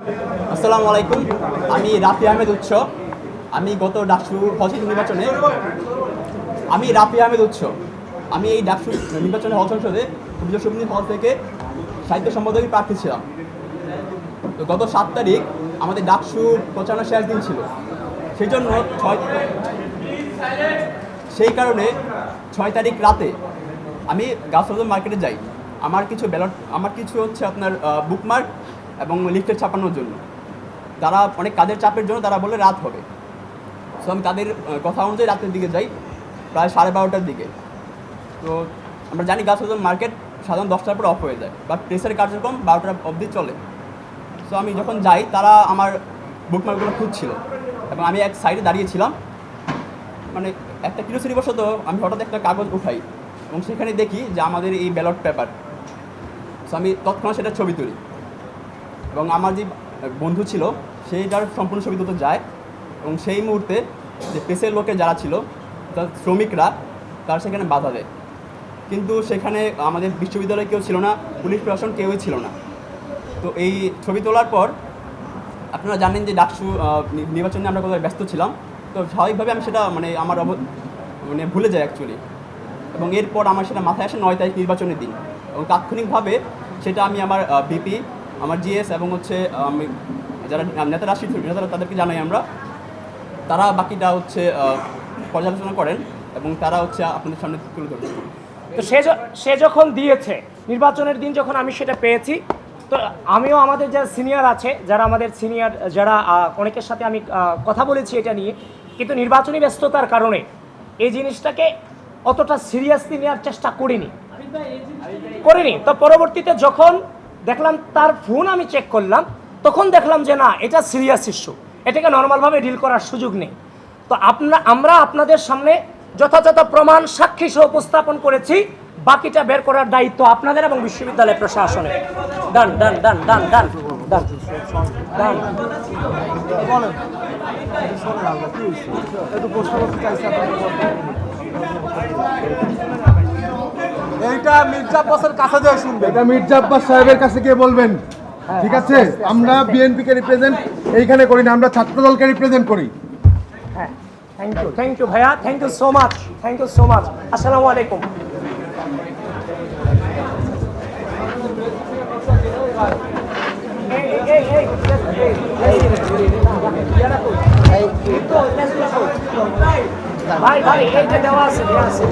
আসসালামু আলাইকুম। আমি রাফি আহমেদ উৎস আমি গত ডাকসু হল নির্বাচনে আমি রাফি আহমেদ উৎস আমি এই ডাকসু নির্বাচনে হল সংসদে সমিতি হল থেকে সাহিত্য সম্পাদক প্রার্থী ছিলাম। তো গত সাত তারিখ আমাদের ডাকসু প্রচারণা শেষ দিন ছিল। সেই জন্য ছয় সেই কারণে ছয় তারিখ রাতে আমি গাছবাজার মার্কেটে যাই। আমার কিছু ব্যালট আমার কিছু হচ্ছে আপনার বুকমার্ক এবং লিফটের ছাপানোর জন্য। তারা অনেক কাজের চাপের জন্য তারা বলে রাত হবে। সো আমি তাদের কথা অনুযায়ী রাতের দিকে যাই, প্রায় সাড়ে বারোটার দিকে। তো, আমরা জানি গাছবাজার মার্কেট সাধারণ দশটার পর অফ হয়ে যায় বাট প্রেসের কার্যক্রম বারোটার অবধি চলে। সো আমি যখন যাই, তারা আমার বুকমার্কগুলো খুঁজছিল এবং আমি এক সাইডে দাঁড়িয়েছিলাম মানে একটা কিলোসিরিবশত আমি হঠাৎ একটা কাগজ উঠাই এবং সেখানে দেখি যে আমাদের এই ব্যালট পেপার সো আমি তৎক্ষণাৎ সেটা ছবি তুলি। এবং আমার যে বন্ধু ছিল সেইটার সম্পূর্ণ ছবি তুলতে যায় এবং সেই মুহূর্তে যে প্রেসের লোকে যারা ছিল, তার শ্রমিকরা তারা সেখানে বাধা দেয়। কিন্তু সেখানে আমাদের বিশ্ববিদ্যালয়ে কেউ ছিল না, পুলিশ প্রশাসন কেউই ছিল না। তো এই ছবি তোলার পর আপনারা জানেন যে ডাকসু নির্বাচনে আমরা কোথায় ব্যস্ত ছিলাম। তো স্বাভাবিকভাবে আমি সেটা মানে আমার অব- মানে ভুলে যাই অ্যাকচুয়ালি এবং এরপর আমার সেটা মাথায় আসে নয় তারিখ নির্বাচনের দিন। এবং তাৎক্ষণিকভাবে সেটা আমি আমার বিপি আমার জিএস এবং হচ্ছে আমি যারা নেতারা শীর্ষ নেতারা তাদেরকে জানাই আমরা। তারা বাকিটা হচ্ছে পর্যালোচনা করেন এবং তারা হচ্ছে আপনাদের সামনে তুলে ধরবেন তো সে সে যখন দিয়েছে, নির্বাচনের দিন যখন আমি সেটা পেয়েছি, তো আমিও আমাদের যারা সিনিয়র আছে, যারা আমাদের সিনিয়র, যারা অনেকের সাথে আমি কথা বলেছি এটা নিয়ে, কিন্তু নির্বাচনী ব্যস্ততার কারণে এই জিনিসটাকে অতটা সিরিয়াসলি নেওয়ার চেষ্টা করিনি। করিনি। তো পরবর্তীতে যখন দেখলাম তার ফোন আমি চেক করলাম, তখন দেখলাম যে না, এটা সিরিয়াস ইস্যু এটাকে নর্মালভাবে ডিল করার সুযোগ নেই। তো আপনা, আমরা আপনাদের সামনে যথাযথ প্রমাণ, সাক্ষী সহ উপস্থাপন করেছি, বাকিটা বের করার দায়িত্ব আপনাদের এবং বিশ্ববিদ্যালয় প্রশাসনের। ডান ডান ডান ডান ডান ডান মির্জা আব্বাসের কাছে যায় শুনবে এটা মির্জা আব্বাস সাহেবের কাছে গিয়ে বলবেন। ঠিক আছে? আমরা বিএনপি কে রিপ্রেজেন্ট এইখানে করি না আমরা ছাত্রদলকে রিপ্রেজেন্ট করি। হ্যাঁ থ্যাংক ইউ থ্যাংক ইউ ভাইয়া thank you so much thank you so much আসসালামু আলাইকুম। ভাই ভাই এইটা দেওয়া আছে দেওয়া আছে।